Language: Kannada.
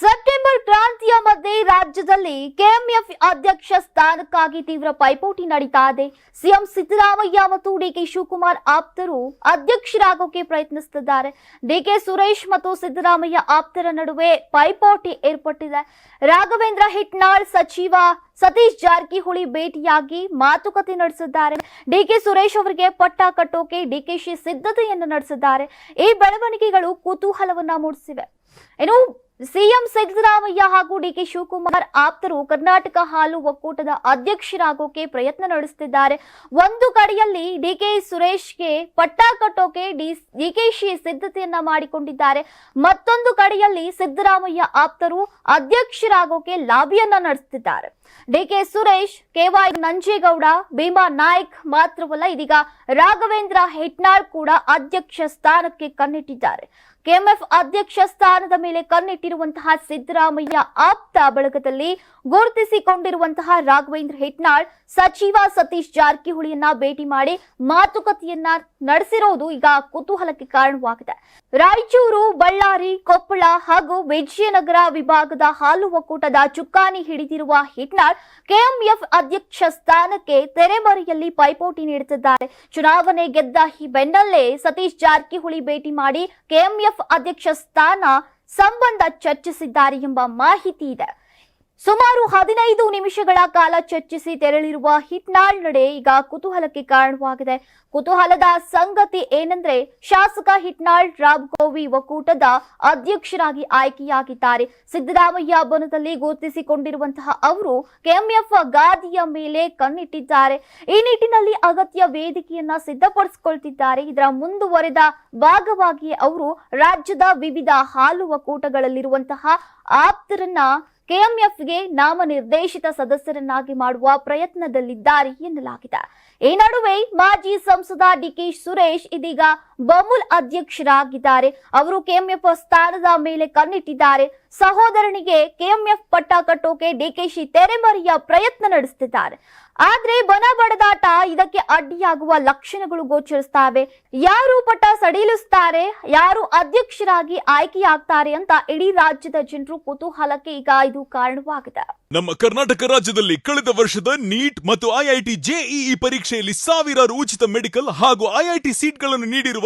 ಸೆಪ್ಟೆಂಬರ್ ಕ್ರಾಂತಿಯ ಮಧ್ಯೆ ರಾಜ್ಯದಲ್ಲಿ ಕೆಎಂಎಫ್ ಅಧ್ಯಕ್ಷ ಸ್ಥಾನಕ್ಕಾಗಿ ತೀವ್ರ ಪೈಪೋಟಿ ನಡೀತಾ ಇದೆ. ಸಿಎಂ ಸಿದ್ದರಾಮಯ್ಯ ಮತ್ತು ಡಿಕೆ ಶಿವಕುಮಾರ್ ಆಪ್ತರು ಅಧ್ಯಕ್ಷರಾಗೋಕೆ ಪ್ರಯತ್ನಿಸುತ್ತಿದ್ದಾರೆ. ಡಿಕೆ ಸುರೇಶ್ ಮತ್ತು ಸಿದ್ದರಾಮಯ್ಯ ಆಪ್ತರ ನಡುವೆ ಪೈಪೋಟಿ ಏರ್ಪಟ್ಟಿದೆ. ರಾಘವೇಂದ್ರ ಹಿಟ್ನಾಳ್ ಸಚಿವ ಸತೀಶ್ ಜಾರಕಿಹೊಳಿ ಭೇಟಿಯಾಗಿ ಮಾತುಕತೆ ನಡೆಸಿದ್ದಾರೆ. ಡಿಕೆ ಸುರೇಶ್ ಅವರಿಗೆ ಪಟ್ಟ ಕಟ್ಟೋಕೆ ಡಿಕೆಶಿ ಸಿದ್ಧತೆಯನ್ನು ನಡೆಸಿದ್ದಾರೆ. ಈ ಬೆಳವಣಿಗೆಗಳು ಕುತೂಹಲವನ್ನ ಮೂಡಿಸಿವೆ. ಇನ್ನು ಸಿಎಂ ಸಿದ್ದರಾಮಯ್ಯ ಹಾಗೂ ಡಿಕೆ ಶಿವಕುಮಾರ್ ಆಪ್ತರು ಕರ್ನಾಟಕ ಹಾಲು ಒಕ್ಕೂಟದ ಅಧ್ಯಕ್ಷರಾಗೋಕೆ ಪ್ರಯತ್ನ ನಡೆಸುತ್ತಿದ್ದಾರೆ. ಒಂದು ಕಡೆಯಲ್ಲಿ ಡಿಕೆ ಸುರೇಶ್ಗೆ ಪಟ್ಟ ಕಟ್ಟೋಕೆ ಡಿಕೆಶಿ ಸಿದ್ಧತೆಯನ್ನ ಮಾಡಿಕೊಂಡಿದ್ದಾರೆ. ಮತ್ತೊಂದು ಕಡೆಯಲ್ಲಿ ಸಿದ್ದರಾಮಯ್ಯ ಆಪ್ತರು ಅಧ್ಯಕ್ಷರಾಗೋಕೆ ಲಾಬಿಯನ್ನ ನಡೆಸುತ್ತಿದ್ದಾರೆ. ಡಿಕೆ ಸುರೇಶ್ ಕೆವೈ ನಂಜೇಗೌಡ, ಭೀಮಾ ನಾಯ್ಕ್ ಮಾತ್ರವಲ್ಲ, ಇದೀಗ ರಾಘವೇಂದ್ರ ಹೆಟ್ನಾಳ್ ಕೂಡ ಅಧ್ಯಕ್ಷ ಸ್ಥಾನಕ್ಕೆ ಕಣ್ಣಿಟ್ಟಿದ್ದಾರೆ. ಕೆಎಂಎಫ್ ಅಧ್ಯಕ್ಷ ಸ್ಥಾನದ ಮೇಲೆ ಕಣ್ಣಿಟ್ಟಿರುವಂತಹ ಸಿದ್ದರಾಮಯ್ಯ ಆಪ್ತ ಬಳಗದಲ್ಲಿ ಗುರುತಿಸಿಕೊಂಡಿರುವಂತಹ ರಾಘವೇಂದ್ರ ಹೆಟ್ನಾಳ್, ಸಚಿವ ಸತೀಶ್ ಜಾರಕಿಹೊಳಿಯನ್ನ ಭೇಟಿ ಮಾಡಿ ಮಾತುಕತೆಯನ್ನ ನಡೆಸಿರೋದು ಈಗ ಕುತೂಹಲಕ್ಕೆ ಕಾರಣವಾಗಿದೆ. ರಾಯಚೂರು, ಬಳ್ಳಾರಿ, ಕೊಪ್ಪಳ ಹಾಗೂ ವಿಜಯನಗರ ವಿಭಾಗದ ಹಾಲು ಒಕ್ಕೂಟದ ಚುಕ್ಕಾಣಿ ಹಿಡಿದಿರುವ ಹಿಟ್ನಾಳ್ ಕೆಎಂಎಫ್ ಅಧ್ಯಕ್ಷ ಸ್ಥಾನಕ್ಕೆ ತೆರೆಮರೆಯಲ್ಲಿ ಪೈಪೋಟಿ ನೀಡುತ್ತಿದ್ದಾರೆ. ಚುನಾವಣೆ ಗೆದ್ದ ಈ ಬೆನ್ನಲ್ಲೇ ಸತೀಶ್ ಜಾರಕಿಹೊಳಿ ಭೇಟಿ ಮಾಡಿ ಕೆಎಂಎಫ್ ಅಧ್ಯಕ್ಷ ಸ್ಥಾನ ಸಂಬಂಧ ಚರ್ಚಿಸಿದ್ದಾರೆ ಎಂಬ ಮಾಹಿತಿ ಇದೆ. ಸುಮಾರು ಹದಿನೈದು ನಿಮಿಷಗಳ ಕಾಲ ಚರ್ಚಿಸಿ ತೆರಳಿರುವ ಹಿಟ್ನಾಳ್ ನಡೆ ಈಗ ಕುತೂಹಲಕ್ಕೆ ಕಾರಣವಾಗಿದೆ. ಕುತೂಹಲದ ಸಂಗತಿ ಏನಂದ್ರೆ, ಶಾಸಕ ಹಿಟ್ನಾಳ್ ರಾಮ್ ಕೋವಿ ಒಕ್ಕೂಟದ ಅಧ್ಯಕ್ಷರಾಗಿ ಆಯ್ಕೆಯಾಗಿದ್ದಾರೆ. ಸಿದ್ದರಾಮಯ್ಯ ಬನದಲ್ಲಿ ಗುರುತಿಸಿಕೊಂಡಿರುವಂತಹ ಅವರು ಕೆಎಂಎಫ್ ಗಾದಿಯ ಮೇಲೆ ಕಣ್ಣಿಟ್ಟಿದ್ದಾರೆ. ಈ ನಿಟ್ಟಿನಲ್ಲಿ ಅಗತ್ಯ ವೇದಿಕೆಯನ್ನ ಸಿದ್ಧಪಡಿಸಿಕೊಳ್ತಿದ್ದಾರೆ. ಇದರ ಮುಂದುವರೆದ ಭಾಗವಾಗಿ ಅವರು ರಾಜ್ಯದ ವಿವಿಧ ಹಾಲು ಒಕ್ಕೂಟಗಳಲ್ಲಿರುವಂತಹ ಆಪ್ತರನ್ನ ಕೆಎಂಎಫ್ಗೆ ನಾಮನಿರ್ದೇಶಿತ ಸದಸ್ಯರನ್ನಾಗಿ ಮಾಡುವ ಪ್ರಯತ್ನದಲ್ಲಿದ್ದಾರೆ ಎನ್ನಲಾಗಿದೆ. ಈ ನಡುವೆ ಮಾಜಿ ಸಂಸದ ಡಿಕೆ ಸುರೇಶ್ ಇದೀಗ ಬಮುಲ್ ಅಧ್ಯಕ್ಷರಾಗಿದ್ದಾರೆ. ಅವರು ಕೆಎಂಎಫ್ ಸ್ಥಾನದ ಮೇಲೆ ಕಣ್ಣಿಟ್ಟಿದ್ದಾರೆ. ಸಹೋದರನಿಗೆ ಕೆಎಂಎಫ್ ಪಟ್ಟ ಕಟ್ಟೋಕೆ ಡಿಕೆಶಿ ತೆರೆಮರೆಯ ಪ್ರಯತ್ನ ನಡೆಸುತ್ತಿದ್ದಾರೆ. ಆದ್ರೆ ಬನ ಬಡದಾಟ ಇದಕ್ಕೆ ಅಡ್ಡಿಯಾಗುವ ಲಕ್ಷಣಗಳು ಗೋಚರಿಸ್ತಾವೆ ಯಾರು ಪಟ್ಟ ಸಡಿಲಿಸ್ತಾರೆ ಯಾರು ಅಧ್ಯಕ್ಷರಾಗಿ ಆಯ್ಕೆಯಾಗ್ತಾರೆ ಅಂತ ಇಡೀ ರಾಜ್ಯದ ಜನರು ಕುತೂಹಲಕ್ಕೆ ಈಗ ಇದು ಕಾರಣವಾಗಿದೆ. ನಮ್ಮ ಕರ್ನಾಟಕ ರಾಜ್ಯದಲ್ಲಿ ಕಳೆದ ವರ್ಷದ ನೀಟ್ ಮತ್ತು ಐಐಟಿ ಜೆಇಇ ಪರೀಕ್ಷೆಯಲ್ಲಿ ಸಾವಿರಾರು ಉಚಿತ ಮೆಡಿಕಲ್ ಹಾಗೂ ಐಐಟಿ ಸೀಟ್ಗಳನ್ನು ನೀಡಿರುವ